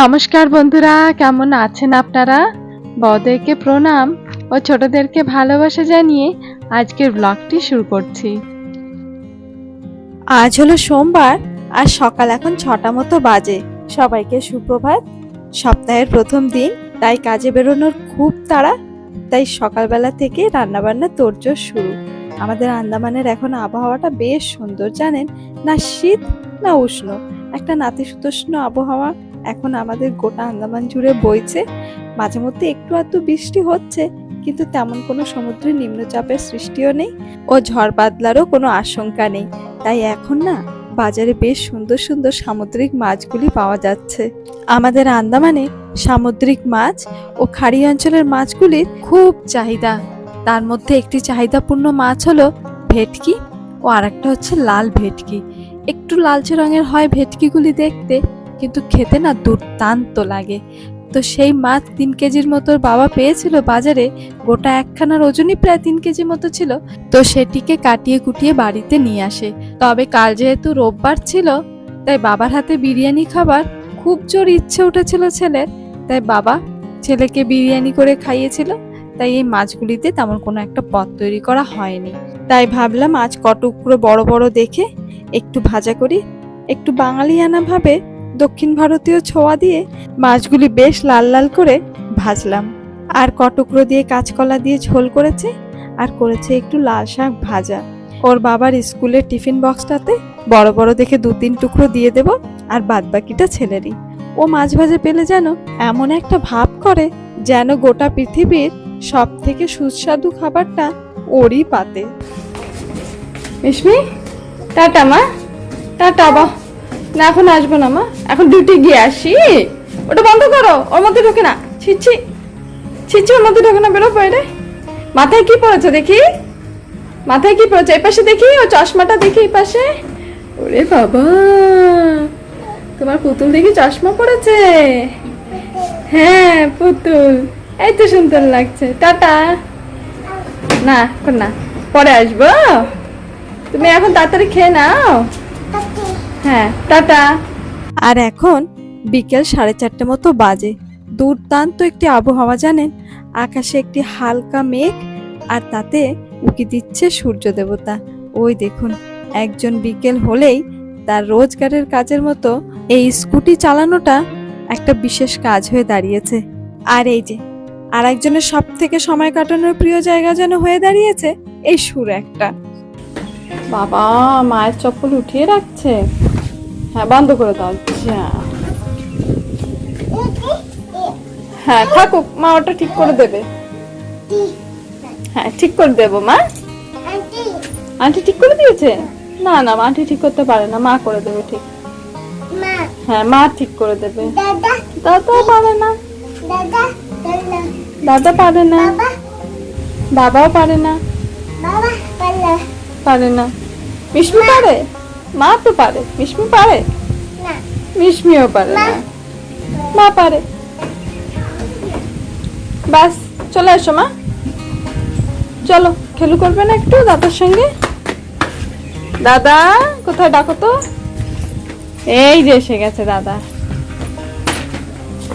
নমস্কার বন্ধুরা, কেমন আছেন আপনারা? বড়দেরকে প্রণাম ও ছোটদেরকে ভালোবাসা জানিয়ে আজকের ব্লগটি শুরু করছি। আজ হলো সোমবার আর সকাল এখন ছটা মতো বাজে। সবাইকে সুপ্রভাত। সপ্তাহের প্রথম দিন, তাই কাজে বেরোনোর খুব তাড়া, তাই সকালবেলা থেকে রান্নাবান্না তোড়জোড় শুরু। আমাদের আন্দামানের এখন আবহাওয়াটা বেশ সুন্দর, জানেন? না শীত, না উষ্ণ। একটা নাতিশীতোষ্ণ আবহাওয়া এখন আমাদের গোটা আন্দামান জুড়ে বইছে। মাঝে মধ্যে একটু আধটু বৃষ্টি হচ্ছে, কিন্তু তেমন কোনো সমুদ্রের নিম্নচাপের সৃষ্টিও নেই ও ঝড় বাদলারও কোনো আশঙ্কা নেই। তাই এখন না, বাজারে বেশ সুন্দর সুন্দর সামুদ্রিক মাছগুলি পাওয়া যাচ্ছে। আমাদের আন্দামানে সামুদ্রিক মাছ ও খাড়ি অঞ্চলের মাছগুলির খুব চাহিদা। তার মধ্যে একটি চাহিদাপূর্ণ মাছ হলো ভেটকি ও আরেকটা হচ্ছে লাল ভেটকি। একটু লালচে রঙের হয় ভেটকিগুলি দেখতে। কিন্তু খেতে না দুর্দান্ত লাগে। তো সেই মাছ তিন কেজির মতো বাবা পেয়েছিল বাজারে, গোটা একখানার ওজনই প্রায় তিন কেজি মতো ছিল। তো সেটিকে কাটিয়ে কুটিয়ে বাড়িতে নিয়ে আসে। তবে কাল যেহেতু রোববার ছিল, তাই বাবার হাতে বিরিয়ানি খাবার খুব জোর ইচ্ছে উঠেছিল ছেলের। তাই বাবা ছেলেকে বিরিয়ানি করে খাইয়েছিল। তাই এই মাছগুলিতে তেমন কোনো একটা পদ তৈরি করা হয়নি। তাই ভাবলাম আজ কটুকরো বড় বড় দেখে একটু ভাজা করি। একটু বাঙালিয়ানা ভাবে দক্ষিণ ভারতীয় ছোঁয়া দিয়ে মাছগুলি বেশ লাল লাল করে ভাজলাম। আর কটুকরো দিয়ে কাঁচকলা দিয়ে ঝোল করেছে আর করেছে একটু লাল শাক ভাজা। ওর বাবার স্কুলের টিফিন বক্সটাতে বড় বড় দেখে দু তিন টুকরো দিয়ে দেব আর বাদ বাকিটা ছেলেরই। ও মাছ ভাজা পেলে যেন এমন একটা ভাব করে যেন গোটা পৃথিবীর সব থেকে সুস্বাদু খাবারটা ওরই পাতে। মিশমি টাটা মা, টাটা বা না, এখন আসব না, মা। এখন ডিউটি গিয়ে আসি। ওটা বন্ধ করো, ওর মধ্যে ঢোকে না। ছিচ্ছি ছিচ্ছি ওর মধ্যে ঢোকে না, বেরো বাইরে। মাথায় কি পড়েছে দেখি? মাথায় কি পড়েছে? এই পাশে দেখি, ও চশমাটা দেখি এই পাশে। ওরে বাবা! তোমার পুতুল দেখি চশমা পড়েছে? হ্যাঁ পুতুল। এই তো সুন্দর লাগছে। টাটা। না, এখন না। পরে আসব। তুমি এখন তাড়াতাড়ি খেয়ে নাও। হ্যাঁ টাটা। আর এখন বিকেল সাড়ে চারটে মতো বাজে। দুর্দান্ত একটি আবহাওয়া, জানেন? আকাশে একটি হালকা মেঘ, আর তাতে উকি দিচ্ছে সূর্য দেবতা। ওই দেখুন, একজন বিকেল হলেই তার রোজগারের কাজের মতো এই স্কুটি চালানোটা একটা বিশেষ কাজ হয়ে দাঁড়িয়েছে। আর এই যে আর একজনের সব থেকে সময় কাটানোর প্রিয় জায়গা যেন হয়ে দাঁড়িয়েছে, এই সুর একটা। বাবা, মায়ের চপ্পল উঠিয়ে রাখছে। হ্যাঁ বন্ধ করে দাও। যা। হ্যাঁ থাকুক, মা ওটা ঠিক করে দেবে। হ্যাঁ ঠিক করে দেবো, মা। আন্টি ঠিক করে দিয়েছে? না না আন্টি ঠিক করতে পারে না, মা করে দেবে ঠিক। হ্যাঁ মা ঠিক করে দেবে। দাদা পারে না। দাদা পারে না। বাবাও পারে না। পারে না। মিশমি পারে? মা তো পারে। মিশমি পারে? না। মিশমিও পারে না। মা। পারে। ব্যাস চলে এসো মা। চলো খেলু করবে না একটু দাদার সঙ্গে? দাদা কোথায় ডাকো তো? এই যে এসে গেছে দাদা।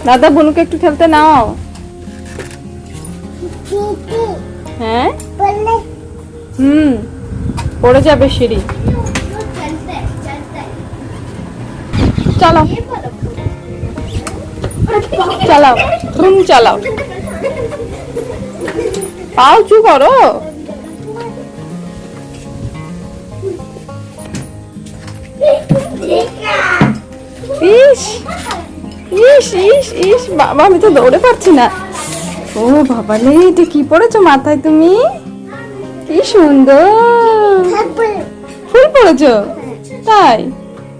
দাদা বনুকে একটু খেলতে নাও। হ্যাঁ? হুম পড়ে যাবে সিঁড়ি। চালাও। চালাও। রুম চালাও। পাও চু করো। ইস ইস ইস ইস বাবা আমি তো দৌড়ে পারছি না। ও বাবা রে এটা কি পড়েছো মাথায় তুমি? কি সুন্দর। ফুল পড়েছো? তাই?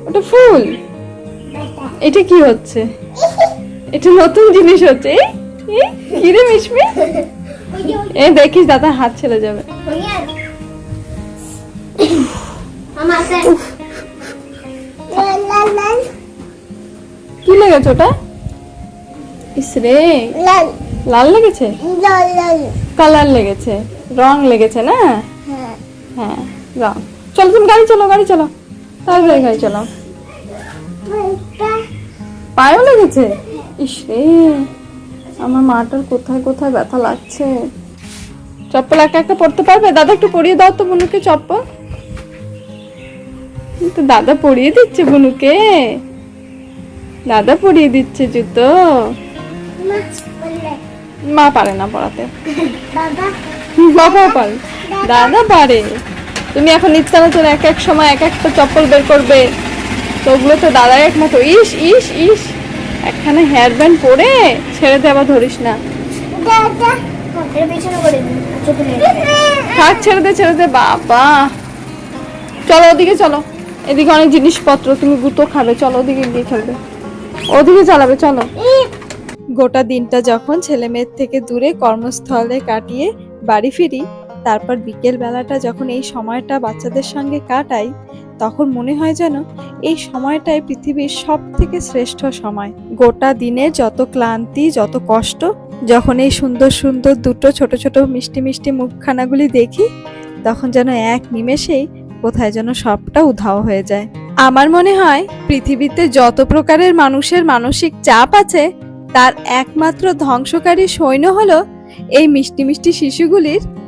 ওটা ফুল। এটা কি হচ্ছে? এটা নতুন জিনিস হচ্ছে। এই, এই, কি রে মিশমি? এই দেখিস দাদা হাত ছেড়ে যাবে। কি লেগেছে ওটা? ইস রে লাল লেগেছে? কালার লেগেছে রং লেগেছে না? হ্যাঁ। রং। চলো তুমি গাড়ি চলো গাড়ি চলো তাড়াতাড়ি গাড়ি চলো পায়েও লেগেছে? ইস রে, আমার মাটার কোথায় কোথায় ব্যথা লাগছে। চপ্পল একা একা পড়তে পারবে? দাদা একটু পরিয়ে দাও তো বুনুকে চপ্পল। কিন্তু দাদা পরিয়ে দিচ্ছে বুনুকে। দাদা পরিয়ে দিচ্ছে জুতো। মা পারে না পড়াতে। বাবা পারে। দাদা পারে। তুমি এখন ইচ্ছা মতো এক এক সময় এক একটা চপ্পল বের করবে। তো ওগুলো তো দাদার একমাত্র। ইস ইস ইস। একখানে হেয়ার ব্যান্ড পরে ছেড়ে দে আবার ধরিস না। থাক ছেড়ে দে ছেড়ে দে বাবা। চলো ওদিকে চলো। এদিকে অনেক জিনিসপত্র তুমি গুতো খাবে। চলো ওদিকে গিয়ে খেলবে। ওদিকে চালাবে চলো। গোটা দিনটা যখন ছেলে মেয়ের থেকে দূরে কর্মস্থলে কাটিয়ে বাড়ি ফিরি তারপর বিকেল বেলাটা যখন এই সময়টা বাচ্চাদের সঙ্গে কাটাই, তখন মনে হয় যেন এই সময়টাই পৃথিবীর সব থেকে শ্রেষ্ঠ সময়। গোটা দিনে যত ক্লান্তি, যত কষ্ট, যখন এই সুন্দর সুন্দর দুটো ছোট ছোট মিষ্টি মিষ্টি মুখখানাগুলি দেখি, তখন যেন এক নিমেষেই কোথায় যেন সবটা উধাও হয়ে যায়। আমার মনে হয় পৃথিবীতে যত প্রকারের মানুষের মানসিক চাপ আছে, তার একমাত্র ধ্বংসকারী সৈন্য হলো এই মিষ্টি মিষ্টি শিশুগুলির